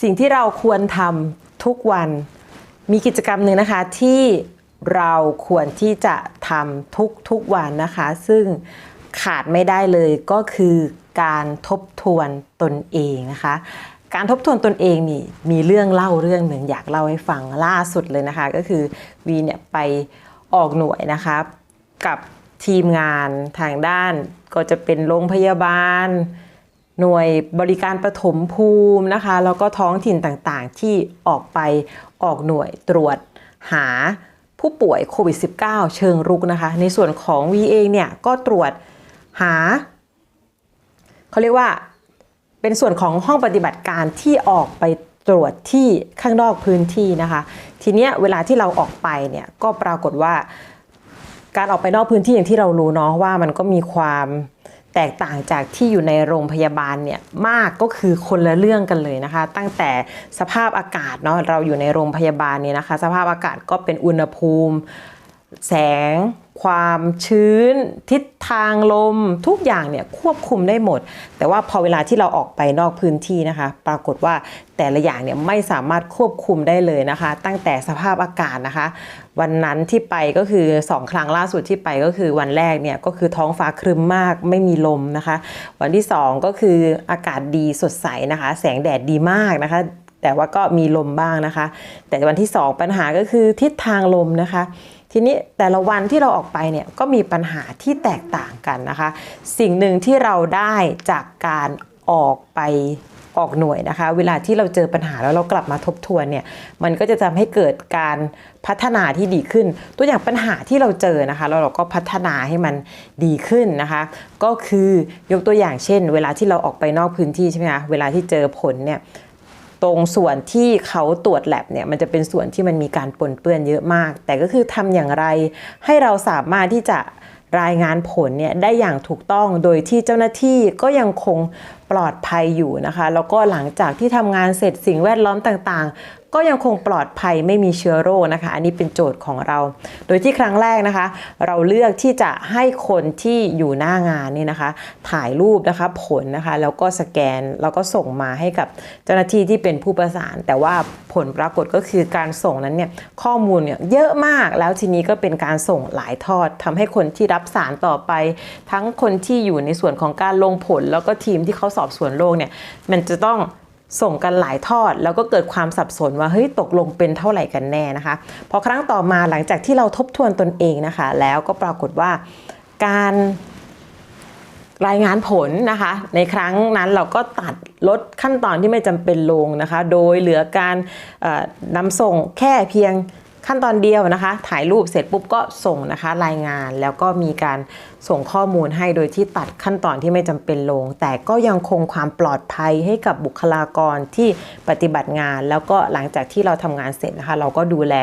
สิ่งที่เราควรทำทุกวัน มีกิจกรรมหนึ่งนะคะที่เราควรที่จะทำทุกทุกๆวันนะคะ ซึ่งขาดไม่ได้เลยก็คือการทบทวนตนเองนะคะ การทบทวนตนเองนี่มีเรื่องเล่าเรื่องหนึ่งอยากเล่าให้ฟังล่าสุดเลยนะคะ ก็คือวีเนี่ยไปออกหน่วยนะคะกับทีมงานทางด้านก็จะเป็นโรงพยาบาล หน่วยบริการปฐมภูมินะคะ แล้วก็ท้องถิ่นต่างๆ ที่ออกไปออกหน่วยตรวจหาผู้ป่วยโควิด -19 เชิงรุกนะคะ ในส่วนของ V เอเนี่ยก็ตรวจหา เขาเรียกว่าเป็นส่วนของห้องปฏิบัติการที่ออกไปตรวจที่ข้างนอกพื้นที่นะคะ ทีเนี้ยเวลาที่เราออกไปเนี่ยก็ปรากฏว่า การออกไปนอกพื้นที่อย่างที่เรารู้เนาะว่ามันก็มีความ แตกต่างจากที่อยู่ในโรงพยาบาลเนี่ยมากก็คือคนละเรื่องกันเลยนะคะ ตั้งแต่สภาพอากาศเนาะเราอยู่ในโรงพยาบาลเนี่ยนะคะ สภาพอากาศก็เป็นอุณหภูมิ แสง ความชื้น ทิศทางลม ทุกอย่างเนี่ยควบคุมได้หมด แต่ว่าพอเวลาที่เราออกไปนอกพื้นที่นะคะ ปรากฏว่าแต่ละอย่างเนี่ยไม่สามารถควบคุมได้เลยนะคะ ตั้งแต่สภาพอากาศนะคะ วันนั้นที่ไปก็คือ 2 ครั้งล่าสุดที่ไปก็คือวันแรกเนี่ยก็คือท้องฟ้าครึ้มมากไม่มีลมนะคะ วันที่ 2 ก็คืออากาศดีสดใสนะคะ แสงแดดดีมากนะคะแต่ว่าก็มีลมบ้างนะคะ แต่วันที่ 2 ปัญหาก็คือทิศทางลมนะคะ ทีนี้แต่ละวันที่เราออกไปเนี่ยก็มีปัญหาที่แตกต่างกันนะคะ สิ่งหนึ่งที่เราได้จากการออกไปออกหน่วยนะคะ เวลาที่เราเจอปัญหาแล้วเรากลับมาทบทวนเนี่ยมันก็จะทำให้เกิดการพัฒนาที่ดีขึ้น ตัวอย่างปัญหาที่เราเจอนะคะแล้วเราก็พัฒนาให้มันดีขึ้นนะคะ ก็คือยกตัวอย่างเช่น เวลาที่เราออกไปนอกพื้นที่ใช่ไหมคะเวลาที่เจอผลเนี่ย ตรงส่วนที่เขาตรวจแลบเนี่ยมันจะเป็นส่วนที่มันมีการปนเปื้อนเยอะมาก แต่ก็คือทำอย่างไรให้เราสามารถที่จะรายงานผลเนี่ยได้อย่างถูกต้องโดยที่เจ้าหน้าที่ก็ยังคงปลอดภัยอยู่นะคะ แล้วก็หลังจากที่ทำงานเสร็จสิ่งแวดล้อมต่าง ก็ยังคงปลอดภัยไม่มีเชื้อโรคนะคะ อันนี้เป็นโจทย์ของเรา โดยที่ครั้งแรกนะคะ เราเลือกที่จะให้คนที่อยู่หน้างานนี่นะคะ ถ่ายรูปนะคะผลนะคะ แล้วก็สแกนแล้วก็ส่งมาให้กับเจ้าหน้าที่ที่เป็นผู้ประสาน แต่ว่าผลปรากฏก็คือการส่งนั้นเนี่ยข้อมูลเนี่ยเยอะมากแล้วทีนี้ก็เป็นการส่งหลายทอดทำให้คนที่รับสารต่อไป ทั้งคนที่อยู่ในส่วนของการลงผล แล้วก็ทีมที่เขาสอบสวนโรคเนี่ยมันจะต้อง ส่งกันหลายทอด แล้วก็เกิดความสับสนว่าเฮ้ยตกลงเป็นเท่าไหร่กันแน่นะคะ พอครั้งต่อมาหลังจากที่เราทบทวนตนเองนะคะ แล้วก็ปรากฏว่าการรายงานผลนะคะ ในครั้งนั้นเราก็ตัดลดขั้นตอนที่ไม่จำเป็นลงนะคะ โดยเหลือการนำส่งแค่เพียง ขั้นตอนเดียวนะคะ ถ่ายรูปเสร็จปุ๊บก็ส่งนะคะรายงานแล้วก็มีการส่งข้อมูลให้โดยที่ตัดขั้นตอนที่ไม่จำเป็นลง แต่ก็ยังคงความปลอดภัยให้กับบุคลากรที่ปฏิบัติงาน แล้วก็หลังจากที่เราทำงานเสร็จนะคะ เราก็ดูแล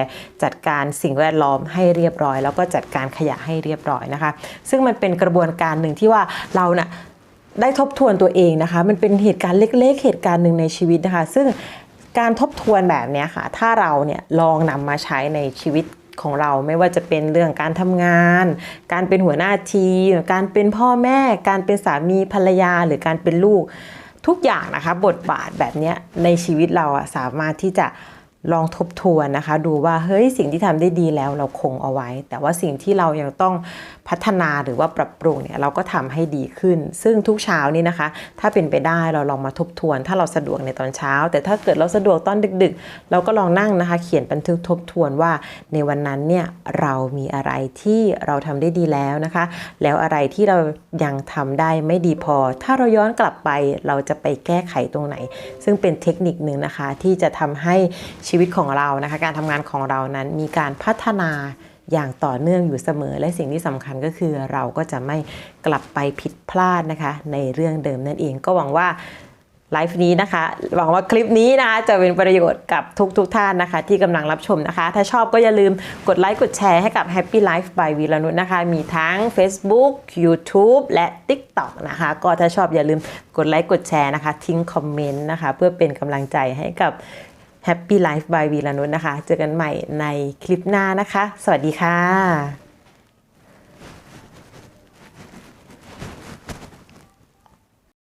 จัดการสิ่งแวดล้อมให้เรียบร้อย แล้วก็จัดการขยะให้เรียบร้อยนะคะ ซึ่งมันเป็นกระบวนการหนึ่งที่ว่าเราน่ะได้ทบทวนตัวเองนะคะ มันเป็นเหตุการณ์เล็ก ๆ เหตุการณ์หนึ่งในชีวิตนะคะ ซึ่ง การทบทวนแบบนี้ค่ะ ถ้าเราเนี่ยลองนำมาใช้ในชีวิตของเราไม่ว่าจะเป็นเรื่องการทำงาน การเป็นหัวหน้าทีมการเป็นพ่อแม่ การเป็นสามีภรรยา หรือการเป็นลูก ทุกอย่างนะคะ บทบาทแบบนี้ในชีวิตเราอะสามารถที่จะลองทบทวนนะคะ ดูว่าเฮ้ยสิ่งที่ทำได้ดีแล้วเราคงเอาไว้ แต่ว่าสิ่งที่เรายังต้อง พัฒนาหรือว่าปรับปรุงเนี่ยเราก็ทำให้ดีขึ้น ซึ่งทุกเช้านี่นะคะ ถ้าเป็นไปได้เราลองมาทบทวน ถ้าเราสะดวกในตอนเช้า แต่ถ้าเกิดเราสะดวกตอนดึก ๆ เราก็ลองนั่งนะคะ เขียนบันทึกทบทวนว่า ในวันนั้นเนี่ยเรามีอะไรที่เราทำได้ดีแล้วนะคะ แล้วอะไรที่เรายังทำได้ไม่ดีพอ ถ้าเราย้อนกลับไปเราจะไปแก้ไขตรงไหน ซึ่งเป็นเทคนิคหนึ่งนะคะที่จะทำให้ชีวิตของเรานะคะ การทำงานของเรานั้นมีการพัฒนา อย่างต่อเนื่องอยู่เสมอ และสิ่งที่สำคัญก็คือเราก็จะไม่กลับไปผิดพลาดนะคะ ในเรื่องเดิมนั่นเองก็หวังว่าไลฟ์นี้นะคะ หวังว่าคลิปนี้นะคะจะเป็นประโยชน์กับทุกทุกท่านนะคะ ที่กำลังรับชมนะคะ ถ้าชอบก็อย่าลืมกดไลค์กดแชร์ให้กับ Happy Life by วีรนุชนะคะ มีทั้ง Facebook YouTube และ TikTok นะคะ ก็ถ้าชอบอย่าลืมกดไลค์กดแชร์นะคะ ทิ้งคอมเมนต์นะคะ เพื่อเป็นกำลังใจให้กับ Happy Life by วีรนุชนะคะ เจอกันใหม่ในคลิปหน้านะคะ สวัสดีค่ะ